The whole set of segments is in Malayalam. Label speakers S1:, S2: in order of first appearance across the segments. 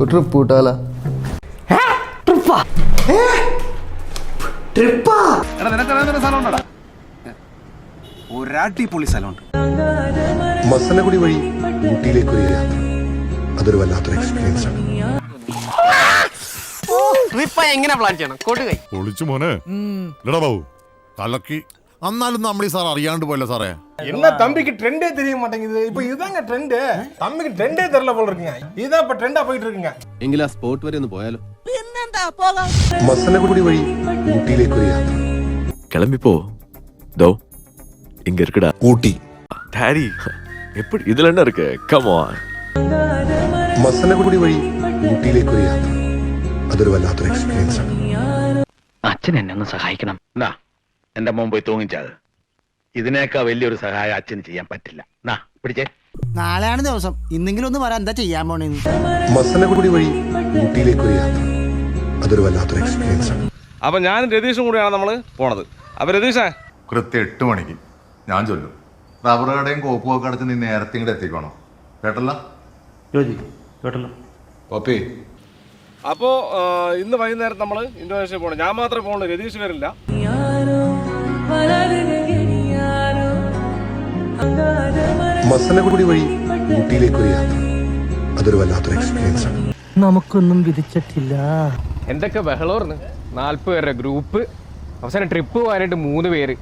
S1: ഒരു ട്രിപ്പ്. കൂട്ടാല
S2: സ്ഥലം ഉണ്ടടാ. ഒരടിപൊളി സ്ഥലമുണ്ട്.
S3: മസനഗുടി വഴി ഊട്ടിയിലേക്ക് ഒരു യാത്ര. അതൊരു വല്ലാത്തൊരു എക്സ്പീരിയൻസ് ആണ്.
S4: ട്രിപ്പ് എങ്ങനെ പ്ലാൻ ചെയ്യണം? കൊടുകൈ
S5: ഒളിച്ചു മോനെ. ഇല്ലടാ ബാബു കലക്കി എന്നാലും നമ്മൾ ഈ സാർ അറിയാണ്ട് പോയല്ലോ സാറേ
S6: என்ன தம்பிக்கு ட்ரெண்டே தெரிய மாட்டேங்குது இப்போ இதுதாங்க ட்ரெண்டு தம்பிக்கு ட்ரெண்டே தெரியல போல இருக்குங்க இதுதான் இப்ப ட்ரெண்டா போயிட்டு இருக்குங்க
S7: എങ്കിൽ ആ സ്പോട്ട് വരെ ഒന്ന് പോയാലോ
S3: മസനഗുടി വഴി ഊട്ടിയിലേക്ക് ഒരു യാത്ര
S8: கிளம்பி போ தோ இங்க இருக்குடா
S5: ഊട്ടി
S8: டாரி எப்படி இதுல என்ன இருக்கு கமான்
S3: മസനഗുടി വഴി ഊട്ടിയിലേക്ക് ഒരു യാത്ര അതൊരു വല്ലാത്തൊരു എക്സ്പീരിയൻസ് ആണ്
S9: അച്ഛൻ എന്നെ ഒന്ന് സഹായിക്കണം എന്നാ എന്റെ മോൻ പോയി തൂങ്ങിച്ചത് ഇതിനേക്കാ വലിയൊരു സഹായം അച്ഛന് ചെയ്യാൻ പറ്റില്ല. നാ പിടിച്ചേ.
S4: നാളെയാണ് ദിവസം. ഇന്നെങ്കിലും ഒന്ന് പറയാൻ എന്താ ചെയ്യാൻ പോണേന്ന്.
S3: മസനഗുടി വഴി ഊട്ടിയിലേക്ക് ഒരു യാത്ര. അതൊരു വല്ലാത്തൊരു എക്സ്പീരിയൻസ് ആണ്.
S2: അപ്പൊ ഞാൻ രതീഷും കൂടിയാണ് നമ്മൾ പോണത്. അപ്പൊ രതീഷേ.
S5: കൃത്യം എട്ട് മണിക്ക്. ഞാൻ ചൊല്ലും. റബ്ബർ കടയും കോപ്പും ഒക്കെ അടച്ച് നീ നേരത്തെ ഇങ്ങോട്ട് എത്തിക്കണോ? കേട്ടല്ല? കേട്ടല്ലോ.
S2: അപ്പോ ഇന്ന് വൈകുന്നേരം നമ്മൾ ഇന്തോനേഷ്യ പോകണം ഞാൻ മാത്രമേ പോകുള്ളൂ രതീഷ് വരില്ല.
S3: മസനഗുടി വഴി ഊട്ടിയിലേക്ക് ഒരു യാത്ര അതൊരു വല്ലാത്തൊരു എക്സ്പീരിയൻസ് ആണ്
S4: നമുക്കൊന്നും വിധിച്ചിട്ടില്ല
S10: എന്തൊക്കെ ബഹളോർന്ന് നാല്പത് പേരുടെ ഗ്രൂപ്പ് അവസാനം ട്രിപ്പ് പോകാനായിട്ട് മൂന്ന് പേര്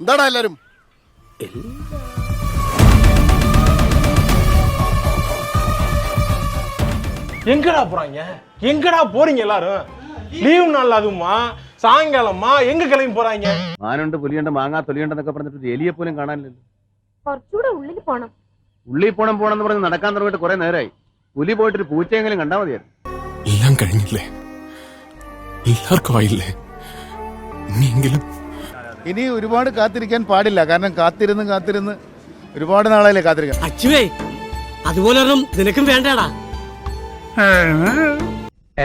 S5: എന്താടാ എല്ലാരും
S6: எங்கடா போறாங்க எங்கடா போறீங்க எல்லாரும் லீவு நாள் அதுவுமா സായങ്കാലമാ എങ്ക കിളയും പോരാഞ്ഞ
S7: മാനുണ്ട് പുലിയുണ്ട് മാങ്ങാ തൊലിയുണ്ടെന്നൊക്കെ പറഞ്ഞിട്ട് എലിയെ പോലും കാണാനില്ലല്ലോ.
S11: കുറച്ചുകൂടെ ഉള്ളിൽ പോണം.
S7: ഉള്ളിൽ പോണം പോണെന്ന് പറഞ്ഞ് നടക്കാൻ തുടങ്ങിയിട്ട് കുറെ നേരമായി പുലി പോയിട്ട് ഒരു പൂച്ചയെങ്കിലും കണ്ടാ മതിയായിരുന്നു.
S5: എല്ലാം കഴിഞ്ഞില്ലേ? എല്ലാവർക്കും ആയില്ലേ? ഇനിയെങ്കിലും
S9: ഇനി ഒരുപാട് കാത്തിരിക്കാൻ പാടില്ല. കാരണം കാത്തിരുന്ന് കാത്തിരുന്ന് ഒരുപാട് നാളായില്ലേ കാത്തിരിക്കാൻ.
S4: അച്ചുവേ അതുപോലെ നിനക്കും വേണ്ടടാ.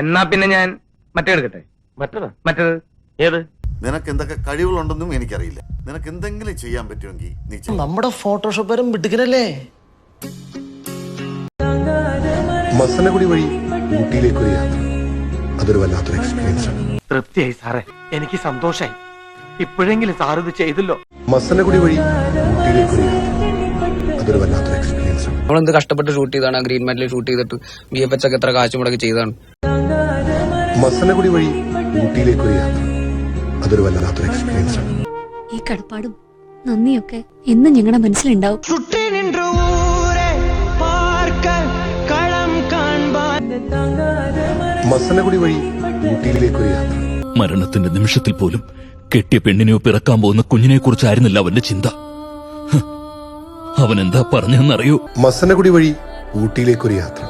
S9: എന്നാ പിന്നെ ഞാൻ മറ്റേ എടുക്കട്ടെ? മറ്റേത്? മറ്റത്? ഏത്?
S5: നിനക്ക് എന്തൊക്കെ കഴിവുകളുണ്ടെന്നും എനിക്കറിയില്ല. നിനക്ക് എന്തെങ്കിലും ചെയ്യാൻ പറ്റുമെങ്കിൽ നീ
S4: നമ്മുടെ ഫോട്ടോഷോപ്പരും വിട്ടുകിനല്ലേ
S3: മസനഗുടി വഴി ഊട്ടിയിലേക്ക് ഒരു യാത്ര. അതൊരു വല്ലാത്തൊരു എക്സ്പീരിയൻസ് ആണ്.
S9: തൃപ്തിയായി സാറേ. എനിക്ക് സന്തോഷായി. ഇപ്പോഴെങ്കിലും സാർ ഇത് ചെയ്തല്ലോ.
S3: മസനഗുടി വഴി ഊട്ടിയിലേക്ക് ഒരു യാത്ര. അതൊരു വല്ലാത്തൊരു എക്സ്പീരിയൻസ് ആണ്.
S4: നമ്മളെന്ത് കഷ്ടപ്പെട്ട് ഷൂട്ട് ചെയ്താണ്? ഗ്രീൻ മാറ്റിൽ ഷൂട്ട് ചെയ്തിട്ട് ബി എഫ് എച്ച് ഒക്കെ എത്ര കാശ് മുടക്കി ചെയ്താണ്?
S3: മസനഗുടി വഴി ഊട്ടിയിലേക്ക് യാത്ര അതൊരു വല്ലാത്തൊരു എക്സ്പീരിയൻസ് ആണ്.
S11: ഈ കടപ്പാടും നന്ദിയൊക്കെ എന്നും ഞങ്ങളുടെ മനസ്സിലുണ്ടാവും.
S3: മസനഗുടി വഴി ഊട്ടിയിലേക്ക് യാത്ര
S8: മരണത്തിന്റെ നിമിഷത്തിൽ പോലും കെട്ടിയ പെണ്ണിനെയോ പിറക്കാൻ പോകുന്ന കുഞ്ഞിനെ കുറിച്ചായിരുന്നില്ല അവന്റെ ചിന്ത. അവൻ എന്താ പറഞ്ഞെന്നറിയോ?
S3: മസനഗുടി വഴി ഊട്ടിയിലേക്കൊരു യാത്ര